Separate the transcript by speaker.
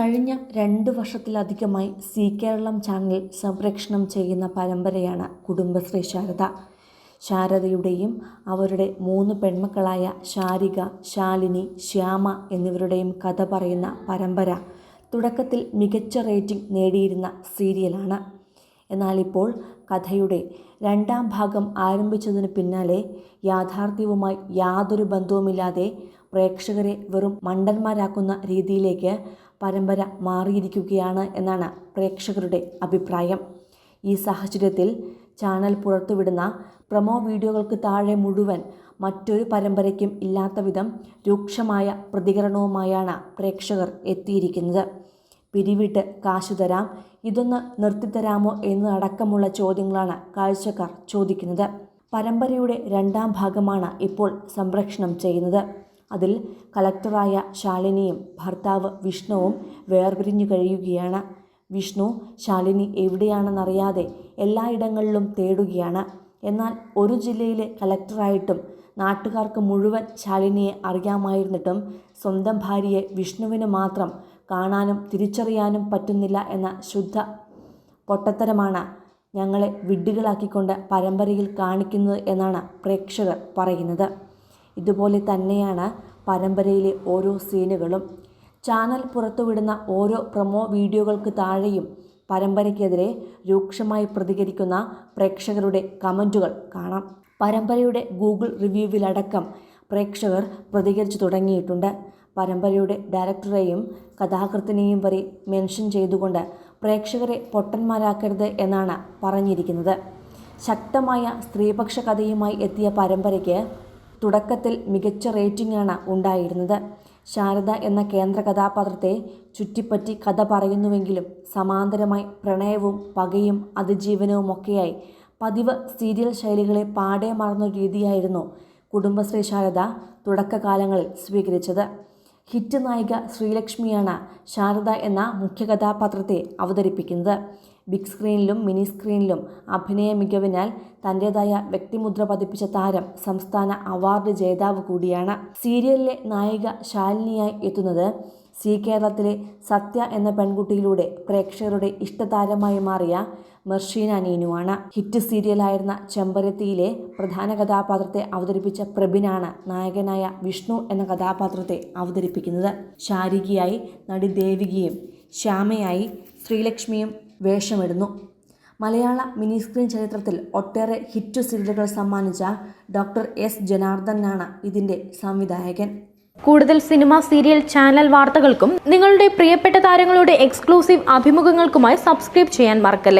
Speaker 1: കഴിഞ്ഞ രണ്ട് വർഷത്തിലധികമായി സി കേരളം ചാനൽ സംപ്രേക്ഷണം ചെയ്യുന്ന പരമ്പരയാണ് കുടുംബശ്രീ ശാരദ. ശാരദയുടെയും അവരുടെ മൂന്ന് പെൺമക്കളായ ശാരിക ശാലിനി ശ്യാമ എന്നിവരുടെയും കഥ പറയുന്ന പരമ്പര തുടക്കത്തിൽ മികച്ച റേറ്റിംഗ് നേടിയിരുന്ന സീരിയലാണ്. എന്നാൽ ഇപ്പോൾ കഥയുടെ രണ്ടാം ഭാഗം ആരംഭിച്ചതിന് പിന്നാലെ യാഥാർത്ഥ്യവുമായി യാതൊരു ബന്ധവുമില്ലാതെ പ്രേക്ഷകരെ വെറും മണ്ടന്മാരാക്കുന്ന രീതിയിലേക്ക് പരമ്പര മാറിയിരിക്കുകയാണ് എന്നാണ് പ്രേക്ഷകരുടെ അഭിപ്രായം. ഈ സാഹചര്യത്തിൽ ചാനൽ പുറത്തുവിടുന്ന പ്രമോ വീഡിയോകൾക്ക് താഴെ മുഴുവൻ മറ്റൊരു പരമ്പരയ്ക്കും ഇല്ലാത്ത വിധം രൂക്ഷമായ പ്രതികരണവുമായാണ് പ്രേക്ഷകർ എത്തിയിരിക്കുന്നത്. പിരിവിട്ട് കാശു തരാം ഇതൊന്ന് നിർത്തിത്തരാമോ എന്ന് അടക്കമുള്ള ചോദ്യങ്ങളാണ് കാഴ്ചക്കാർ ചോദിക്കുന്നത്. പരമ്പരയുടെ രണ്ടാം ഭാഗമാണ് ഇപ്പോൾ സംപ്രേഷണം ചെയ്യുന്നത്. അതിൽ കളക്ടറായ ശാലിനിയും ഭർത്താവ് വിഷ്ണുവും വേർപിരിഞ്ഞു കഴിയുകയാണ്. വിഷ്ണു ശാലിനി എവിടെയാണെന്നറിയാതെ എല്ലായിടങ്ങളിലും തേടുകയാണ്. എന്നാൽ ഒരു ജില്ലയിലെ കളക്ടറായിട്ടും നാട്ടുകാർക്ക് മുഴുവൻ ശാലിനിയെ അറിയാമായിരുന്നിട്ടും സ്വന്തം ഭാര്യയെ വിഷ്ണുവിന് മാത്രം കാണാനും തിരിച്ചറിയാനും പറ്റുന്നില്ല എന്ന ശുദ്ധ പൊട്ടത്തരമാണ് ഞങ്ങളെ വിഡ്ഢികളാക്കിക്കൊണ്ട് പരമ്പരയിൽ കാണിക്കുന്നത് എന്നാണ് പ്രേക്ഷകർ പറയുന്നത്. ഇതുപോലെ തന്നെയാണ് പരമ്പരയിലെ ഓരോ സീനുകളും. ചാനൽ പുറത്തുവിടുന്ന ഓരോ പ്രൊമോ വീഡിയോകൾക്ക് താഴെയും പരമ്പരയ്ക്കെതിരെ രൂക്ഷമായി പ്രതികരിക്കുന്ന പ്രേക്ഷകരുടെ കമന്റുകൾ കാണാം. പരമ്പരയുടെ ഗൂഗിൾ റിവ്യൂവിലടക്കം പ്രേക്ഷകർ പ്രതികരിച്ചു തുടങ്ങിയിട്ടുണ്ട്. പരമ്പരയുടെ ഡയറക്ടറെയും കഥാകൃത്തിനെയും വരെ മെൻഷൻ ചെയ്തുകൊണ്ട് പ്രേക്ഷകരെ പൊട്ടന്മാരാക്കരുത് എന്നാണ് പറഞ്ഞിരിക്കുന്നത്. ശക്തമായ സ്ത്രീപക്ഷ കഥയുമായി എത്തിയ പരമ്പരയ്ക്ക് തുടക്കത്തിൽ മികച്ച റേറ്റിംഗാണ് ഉണ്ടായിരുന്നത്. ശാരദ എന്ന കേന്ദ്ര കഥാപാത്രത്തെ ചുറ്റിപ്പറ്റി കഥ പറയുന്നുവെങ്കിലും സമാന്തരമായി പ്രണയവും പകയും അതിജീവനവുമൊക്കെയായി. പതിവ് സീരിയൽ ശൈലികളെ പാടെ മറന്ന രീതിയായിരുന്നു കുടുംബശ്രീ ശാരദ തുടക്കകാലങ്ങളിൽ സ്വീകരിച്ചത്. ഹിറ്റ് നായിക ശ്രീലക്ഷ്മിയാണ് ശാരദ എന്ന മുഖ്യ കഥാപാത്രത്തെ അവതരിപ്പിക്കുന്നത്. ബിഗ് സ്ക്രീനിലും മിനി സ്ക്രീനിലും അഭിനയ മികവിനാൽ തന്റെതായ വ്യക്തിമുദ്ര പതിപ്പിച്ച താരം സംസ്ഥാന അവാർഡ് ജേതാവ് കൂടിയാണ്. സീരിയലിലെ നായിക ശാലിനിയായി എത്തുന്നത് സി കേരളത്തിലെ സത്യ എന്ന പെൺകുട്ടിയിലൂടെ പ്രേക്ഷകരുടെ ഇഷ്ടതാരമായി മാറിയ മെർഷീന നീനുവാണ്. ഹിറ്റ് സീരിയലായിരുന്ന ചെമ്പരത്തിയിലെ പ്രധാന കഥാപാത്രത്തെ അവതരിപ്പിച്ച പ്രബിനാണ് നായകനായ വിഷ്ണു എന്ന കഥാപാത്രത്തെ അവതരിപ്പിക്കുന്നത്. ശാരികയായി നടി ദേവികയും ശ്യാമയായി ശ്രീലക്ഷ്മിയും വേഷമിടുന്നു. മലയാള മിനി സ്ക്രീൻ ചരിത്രത്തിൽ ഒട്ടേറെ ഹിറ്റ് സീരിയലുകൾ സമ്മാനിച്ച ഡോക്ടർ എസ് ജനാർദ്ദനാണ് ഇതിന്റെ സംവിധായകൻ.
Speaker 2: കൂടുതൽ സിനിമ സീരിയൽ ചാനൽ വാർത്തകൾക്കും നിങ്ങളുടെ പ്രിയപ്പെട്ട താരങ്ങളുടെ എക്സ്ക്ലൂസീവ് അഭിമുഖങ്ങൾക്കുമായി സബ്സ്ക്രൈബ് ചെയ്യാൻ മറക്കല്ലേ?